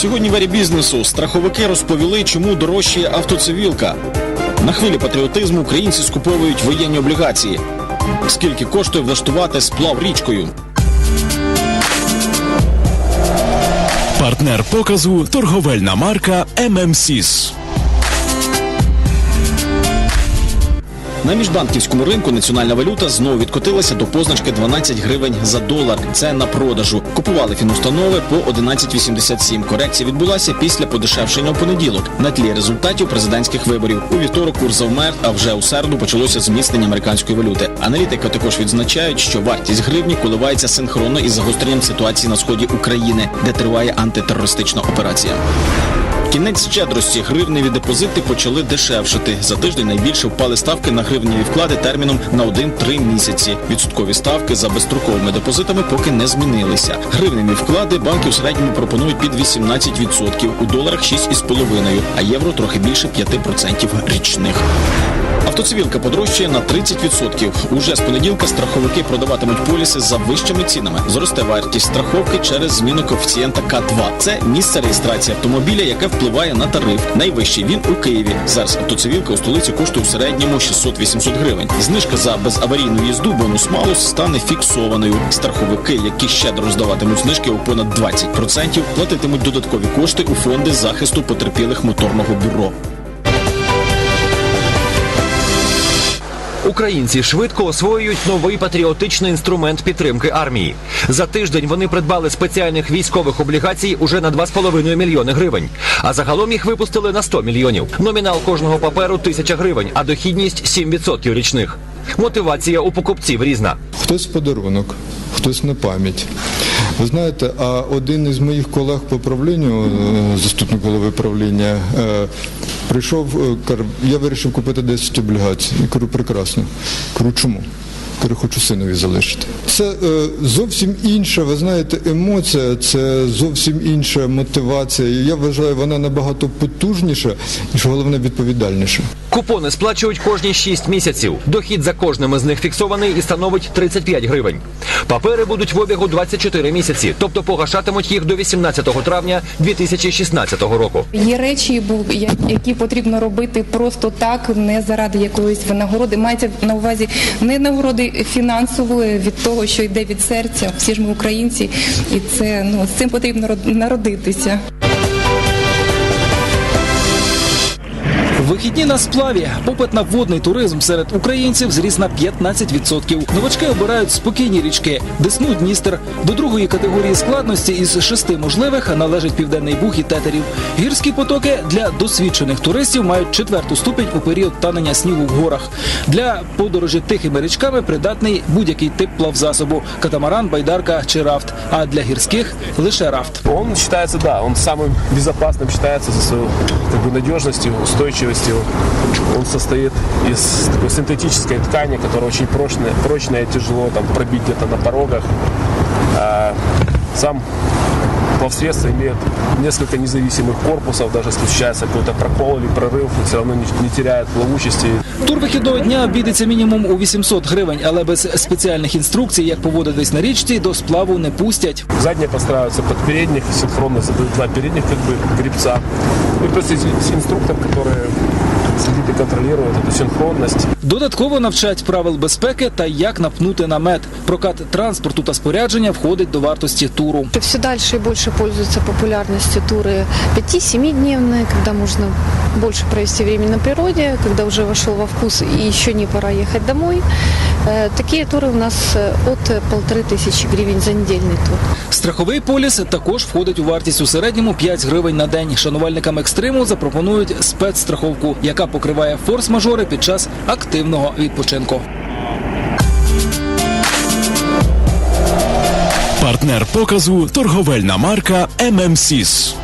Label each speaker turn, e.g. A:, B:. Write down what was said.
A: Сьогодні в ері бізнесу страховики розповіли, чому дорожчає автоцивілка. На хвилі патріотизму українці скуповують воєнні облігації. Скільки коштує влаштувати сплав річкою?
B: Партнер показу торговельна марка ММСІС.
A: На міжбанківському ринку національна валюта знову відкотилася до позначки 12 гривень за долар. Це на продажу. Купували фінустанови по 11,87. Корекція відбулася після подешевшення у понеділок на тлі результатів президентських виборів. У вівторок курс завмер, а вже у середу почалося зміцнення американської валюти. Аналітики також відзначають, що вартість гривні коливається синхронно із загостренням ситуації на сході України, де триває антитерористична операція. Кінець щедрості гривневі депозити почали дешевшити. За тиждень найбільше впали ставки на гривневі вклади терміном на 1-3 місяці. Відсоткові ставки за безстроковими депозитами поки не змінилися. Гривневі вклади банки у середньому пропонують під 18%, у доларах 6,5%, а євро трохи більше 5% річних. Автоцивілка подорожчає на 30%. Уже з понеділка страховики продаватимуть поліси за вищими цінами. Зросте вартість страховки через зміну коефіцієнта К2. Це місце реєстрації автомобіля, яке впливає на тариф. Найвищий він у Києві. Зараз автоцивілка у столиці коштує в середньому 600-800 гривень. Знижка за безаварійну їзду бонус малус стане фіксованою. Страховики, які щедро роздаватимуть знижки у понад 20%, платитимуть додаткові кошти у фонди захисту потерпілих моторного бюро.
C: Українці швидко освоюють новий патріотичний інструмент підтримки армії. За тиждень вони придбали спеціальних військових облігацій уже на 2,5 мільйони гривень. А загалом їх випустили на 100 мільйонів. Номінал кожного паперу тисяча гривень, а дохідність 7% річних. Мотивація у покупців різна.
D: Хтось подарунок, хтось на пам'ять. Ви знаєте, а один із моїх колег по правлінню, е, заступник голови правління, е, прийшов, е, я вирішив купити 10 облігацій. Я кажу, прекрасно. Кажу, чому? Кажу, хочу синові залишити. Це е, зовсім інша, ви знаєте, емоція, це зовсім інша мотивація. І я вважаю, вона набагато потужніша, і що головне відповідальніша.
C: Купони сплачують кожні 6 місяців. Дохід за кожним із них фіксований і становить 35 гривень. Папери будуть в обігу 24 місяці, тобто погашатимуть їх до 18 травня 2016 року.
E: Є речі, які потрібно робити просто так, не заради якоїсь винагороди. Мається на увазі не нагороди фінансової від того, що йде від серця. Всі ж ми українці, і це ну з цим потрібно род- народитися.
F: Вихідні на сплаві. Попит на водний туризм серед українців зріс на 15%. Новачки обирають спокійні річки Десну, Дністер. До другої категорії складності із шести можливих належить Південний Буг і Тетерів. Гірські потоки для досвідчених туристів мають четверту ступінь у період танення снігу в горах. Для подорожі тихими річками придатний будь-який тип плавзасобу – катамаран, байдарка чи рафт. А для гірських лише рафт.
G: Он считается, да, он самым безопасным считается за свою как бы, надежностью, устойчивостью. Он состоит из такой синтетической ткани, которая очень прочная, прочная тяжело там, пробить где-то на порогах. А сам плавсредство имеет несколько независимых корпусов, даже если случается какой-то прокол или прорыв, он все равно не, не теряет плавучести.
F: Тур вихідного дня обійдеться мінімум у 800 гривень, але без спеціальних інструкцій, як поводитись на річці, до сплаву не пустять.
G: Задние подстраиваются под передних, синхронно задают два передних как бы гребца. Ну, плюс есть инструктор, который следит и контролирует эту синхронность.
F: Додатково навчать правил безпеки та як напнути намет. Прокат транспорту та спорядження входить до вартості туру.
H: Все дальше и больше пользуются популярностью туры 5-7-дневные, когда можно больше провести времени на природе, когда уже вошел во вкус и еще не пора ехать домой. Э, Такие туры у нас э, от э, полторы тысячи гривен за недельный тур.
F: Страховий поліс також входить у вартість у середньому 5 гривень на день. Шанувальникам екстриму запропонують спецстраховку, яка покриває форс-мажори під час активного відпочинку.
B: Партнер показу торговельна марка ММСІС.